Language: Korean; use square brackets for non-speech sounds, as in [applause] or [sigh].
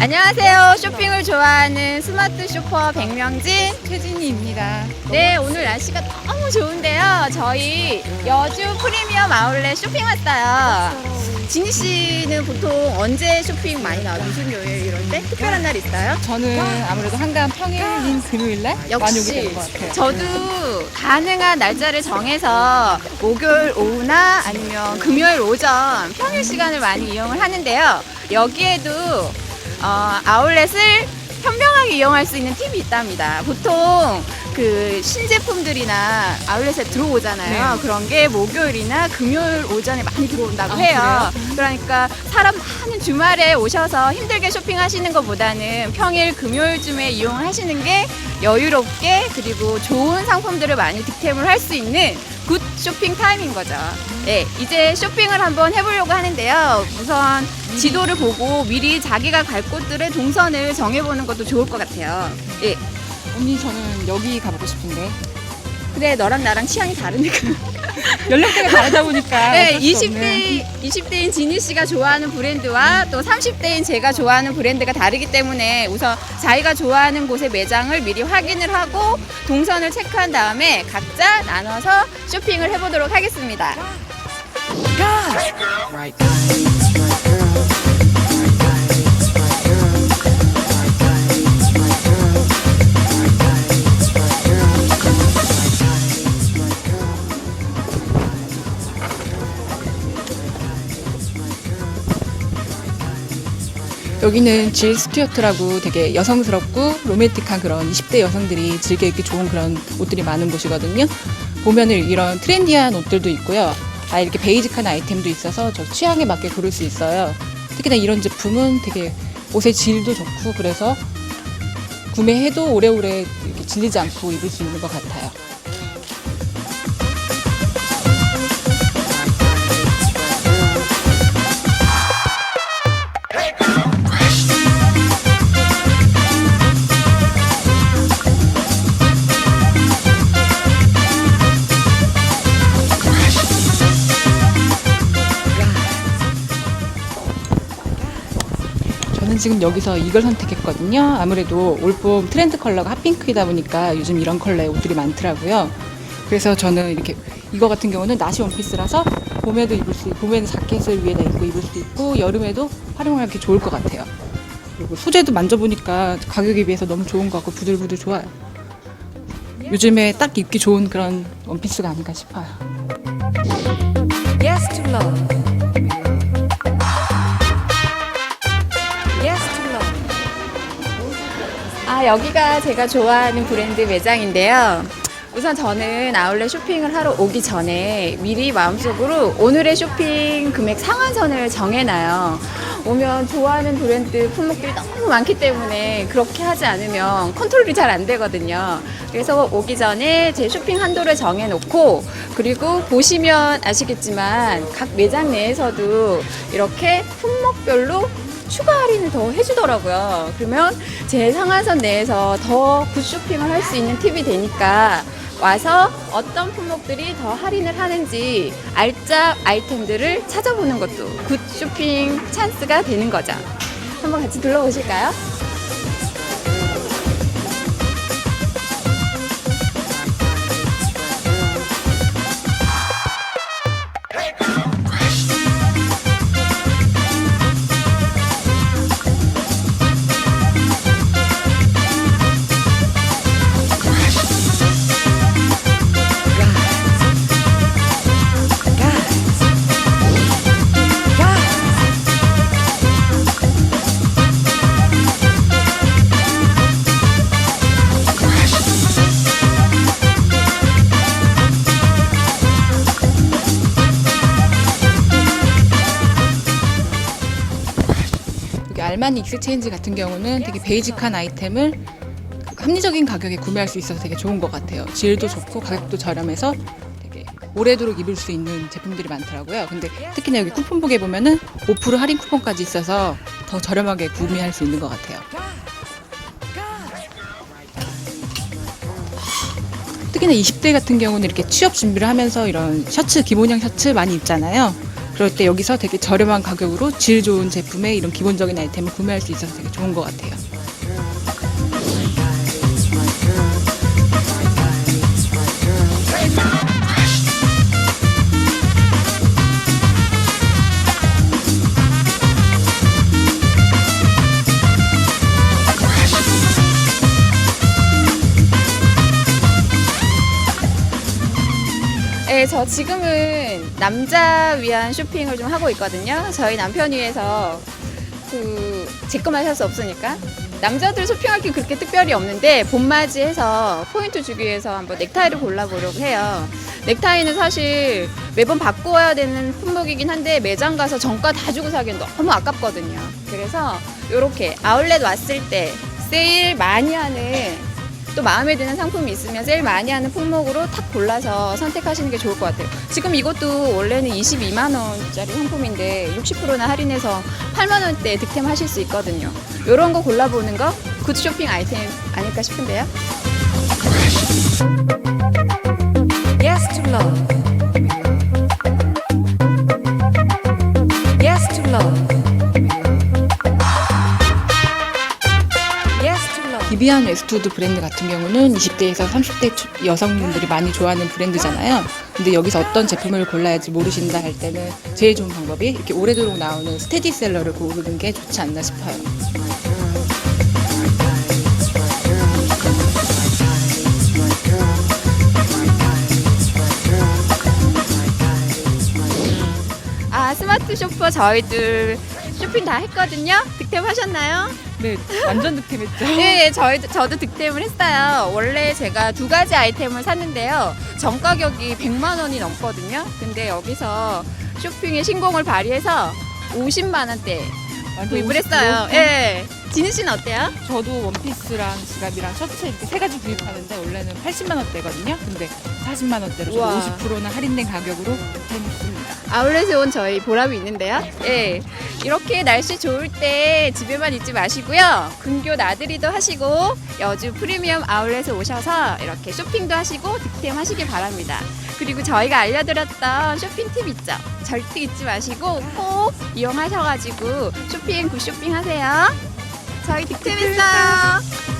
안녕하세요. 쇼핑을 좋아하는 스마트 쇼퍼 백명진 최진희입니다. 네, 오늘 날씨가 너무 좋은데요. 저희 여주 프리미엄 아울렛 쇼핑 왔어요. 진희 씨는 보통 언제 쇼핑 많이 나와요? 무슨 요일 이럴 때? 특별한 날 있어요? 저는 아무래도 한가한 평일인 금요일날 많이 오게 역시 되는 것 같아요. 저도 가능한 날짜를 정해서 목요일 오후나 아니면 금요일 오전 평일 시간을 많이 이용을 하는데요. 여기에도 어, 아울렛을 현명하게 이용할 수 있는 팁이 있답니다. 보통 그 신제품들이나 아울렛에 들어오잖아요. 네. 그런 게 목요일이나 금요일 오전에 많이 들어온다고 아, 해요. 그러니까 사람 많은 주말에 오셔서 힘들게 쇼핑하시는 것보다는 평일 금요일쯤에 이용을 하시는 게 여유롭게 그리고 좋은 상품들을 많이 득템을 할 수 있는 굿 쇼핑 타임인 거죠. 네, 이제 쇼핑을 한번 해보려고 하는데요. 우선 지도를 보고 미리 자기가 갈 곳들의 동선을 정해보는 것도 좋을 것 같아요. 예. 언니 저는 여기 가보고 싶은데 그래, 너랑 나랑 취향이 다르니까. [laughs] 연령대가 다르다 보니까 네, 어쩔 수 없는. 20대, 20대인 지니 씨가 좋아하는 브랜드와 또 30대인 제가 좋아하는 브랜드가 다르기 때문에 우선 자기가 좋아하는 곳의 매장을 미리 확인을 하고 동선을 체크한 다음에 각자 나눠서 쇼핑을 해보도록 하겠습니다. 여기는 질 스튜어트라고 되게 여성스럽고 로맨틱한 그런 20대 여성들이 즐겨 입기 좋은 그런 옷들이 많은 곳이거든요. 보면은 이런 트렌디한 옷들도 있고요. 아 이렇게 베이직한 아이템도 있어서 저 취향에 맞게 고를 수 있어요. 특히나 이런 제품은 되게 옷의 질도 좋고 그래서 구매해도 오래오래 질리지 않고 입을 수 있는 것 같아요. 지금 여기서 이걸 선택했거든요. 아무래도 올봄 트렌드 컬러가 핫핑크이다 보니까 요즘 이런 컬러의 옷들이 많더라고요. 그래서 저는 이렇게 이거 같은 경우는 나시 원피스라서 봄에도 입을 수 있고 봄에는 자켓을 위에다 입고 입을 수 있고 여름에도 활용하기 좋을 것 같아요. 그리고 소재도 만져보니까 가격에 비해서 너무 좋은 것 같고 부들부들 좋아요. 요즘에 딱 입기 좋은 그런 원피스가 아닌가 싶어요. Yes to love. 아, 여기가 제가 좋아하는 브랜드 매장인데요. 우선 저는 아울렛 쇼핑을 하러 오기 전에 미리 마음속으로 오늘의 쇼핑 금액 상한선을 정해놔요. 오면 좋아하는 브랜드 품목들이 너무 많기 때문에 그렇게 하지 않으면 컨트롤이 잘 안 되거든요. 그래서 오기 전에 제 쇼핑 한도를 정해놓고 그리고 보시면 아시겠지만 각 매장 내에서도 이렇게 품목별로 추가 할인을 더 해주더라고요. 그러면 제 상한선 내에서 더 굿 쇼핑을 할 수 있는 팁이 되니까 와서 어떤 품목들이 더 할인을 하는지 알짜 아이템들을 찾아보는 것도 굿 쇼핑 찬스가 되는 거죠. 한번 같이 둘러보실까요? 알마니 익스체인지 같은 경우는 되게 베이직한 아이템을 합리적인 가격에 구매할 수 있어서 되게 좋은 것 같아요. 질도 좋고 가격도 저렴해서 되게 오래도록 입을 수 있는 제품들이 많더라고요. 근데 특히나 여기 쿠폰북에 보면은 5% 할인 쿠폰까지 있어서 더 저렴하게 구매할 수 있는 것 같아요. 특히나 20대 같은 경우는 이렇게 취업 준비를 하면서 이런 셔츠, 기본형 셔츠 많이 입잖아요. 그럴 때 여기서 되게 저렴한 가격으로 질 좋은 제품의 이런 기본적인 아이템을 구매할 수 있어서 되게 좋은 것 같아요. 네, 저 지금은 남자 위한 쇼핑을 좀 하고 있거든요. 저희 남편 위해서 그제 것만 살 수 없으니까 남자들 쇼핑할 게 그렇게 특별히 없는데 봄맞이해서 포인트 주기 위해서 한번 넥타이를 골라보려고 해요. 넥타이는 사실 매번 바꿔야 되는 품목이긴 한데 매장 가서 정가 다 주고 사기엔 너무 아깝거든요. 그래서 이렇게 아울렛 왔을 때 세일 많이 하는 또 마음에 드는 상품이 있으면 세일 많이 하는 품목으로 탁 골라서 선택하시는 게 좋을 것 같아요. 지금 이것도 원래는 22만 원짜리 상품인데 60%나 할인해서 8만 원대에 득템하실 수 있거든요. 이런 거 골라보는 거굿 쇼핑 아이템 아닐까 싶은데요. Yes to love. Yes to love. 비비안 웨스트우드 브랜드 같은 경우는 20대에서 30대 초- 여성분들이 많이 좋아하는 브랜드잖아요. 근데 여기서 어떤 제품을 골라야지 모르신다 할 때는 제일 좋은 방법이 이렇게 오래도록 나오는 스테디셀러를 고르는 게 좋지 않나 싶어요. 아 스마트 쇼퍼 저희들 쇼핑 다 했거든요. 득템하셨나요? 네, 완전 득템했죠. 네, [laughs] 저희 저도 득템을 했어요. 원래 제가 두 가지 아이템을 샀는데요. 전 가격이 100만 원이 넘거든요. 근데 여기서 쇼핑의 신공을 발휘해서 50만 원대 구입을 했어요. 예. 네. 지는 씨는 어때요? 저도 원피스랑 지갑이랑 셔츠 이렇게 세 가지 구입하는데 원래는 80만 원대거든요. 근데 40만 원대로 우와. 저도 50%나 할인된 가격으로 득템했습니다. 아울렛에 온 저희 보람이 있는데요. 예. 이렇게 날씨 좋을 때 집에만 있지 마시고요. 근교 나들이도 하시고 여주 프리미엄 아울렛에 오셔서 이렇게 쇼핑도 하시고 득템 하시길 바랍니다. 그리고 저희가 알려드렸던 쇼핑 팁 있죠? 절대 잊지 마시고 꼭 이용하셔가지고 쇼핑 굿쇼핑 하세요. 저희 득템했어요.